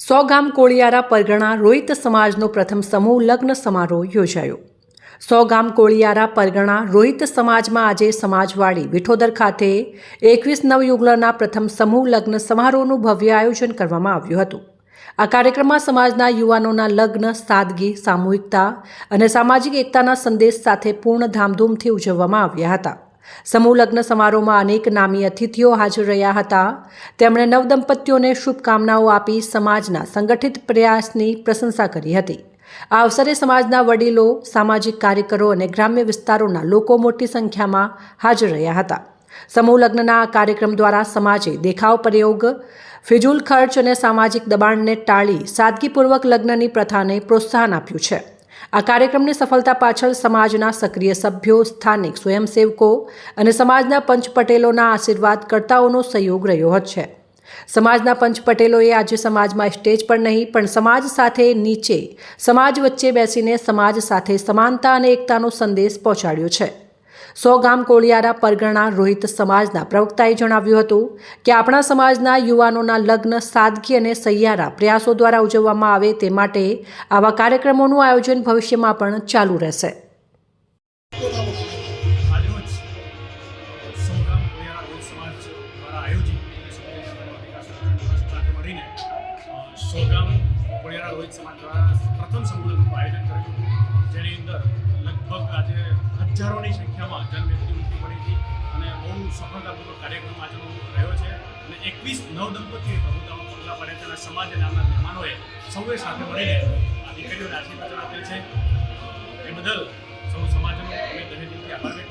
સો ગામ કોળિયારા પરગણા રોહિત સમાજનો પ્રથમ સમૂહ લગ્ન સમારોહ યોજાયો. સો ગામ કોળિયારા પરગણા રોહિત સમાજમાં આજે સમાજવાડી વિઠોદર ખાતે એકવીસ નવયુગલના પ્રથમ સમૂહ લગ્ન સમારોહનું ભવ્ય આયોજન કરવામાં આવ્યું હતું. આ કાર્યક્રમમાં સમાજના યુવાનોના લગ્ન, સાદગી, સામૂહિકતા અને સામાજિક એકતાના સંદેશ સાથે પૂર્ણ ધામધૂમથી ઉજવવામાં આવ્યા હતા. સમૂહ લગ્ન સમારોહમાં અનેક નામી અતિથિઓ હાજર રહ્યા હતા. તેમણે નવદંપતીઓને શુભકામનાઓ આપી સમાજના સંગઠિત પ્રયાસની પ્રશંસા કરી હતી. આ અવસરે સમાજના વડીલો, સામાજિક કાર્યકરો અને ગ્રામ્ય વિસ્તારોના લોકો મોટી સંખ્યામાં હાજર રહ્યા હતા. સમૂહ લગ્નના આ કાર્યક્રમ દ્વારા સમાજે દેખાવ, પ્રયોગ, ફિજુલ ખર્ચ અને સામાજિક દબાણને ટાળી સાદગીપૂર્વક લગ્નની પ્રથાને પ્રોત્સાહન આપ્યું છે. આ કાર્યક્રમની સફળતા પાછળ સમાજના સક્રિય સભ્યો, સ્થાનિક સ્વયંસેવકો અને સમાજના પંચ પટેલોના આશીર્વાદકર્તાઓનો સહયોગ રહ્યો છે. સમાજના પંચ પટેલોએ આજે સમાજમાં સ્ટેજ પર નહીં, પણ સમાજ સાથે નીચે, સમાજ વચ્ચે બેસીને સમાજ સાથે સમાનતા અને એકતાનો સંદેશ પહોંચાડ્યો છે. સો ગામ કોળિયારા પરગણા રોહિત સમાજના પ્રવક્તાએ જણાવ્યું હતું કે આપણા સમાજના યુવાનોના લગ્ન, સાદગી અને સહિયારા પ્રયાસો દ્વારા ઉજવવામાં આવે તે માટે આવા કાર્યક્રમોનું આયોજન ભવિષ્યમાં પણ ચાલુ રહેશે. પ્રથમ સંમેલનનું આયોજન કર્યું જેની અંદર લગભગ આજે હજારોની સંખ્યામાં સફળતાપૂર્વક કાર્યક્રમ આજનો રહ્યો છે અને એકવીસ નવ દંપતીએ પ્રભુતામાં પગલાં પડે તેના સમાજ અને મહેમાનોએ સૌએ સાથે મળીને આ દીકરીઓને આશીર્વાદ આપ્યો છે. એ બદલ સૌ સમાજનો અમે દરેક આભાર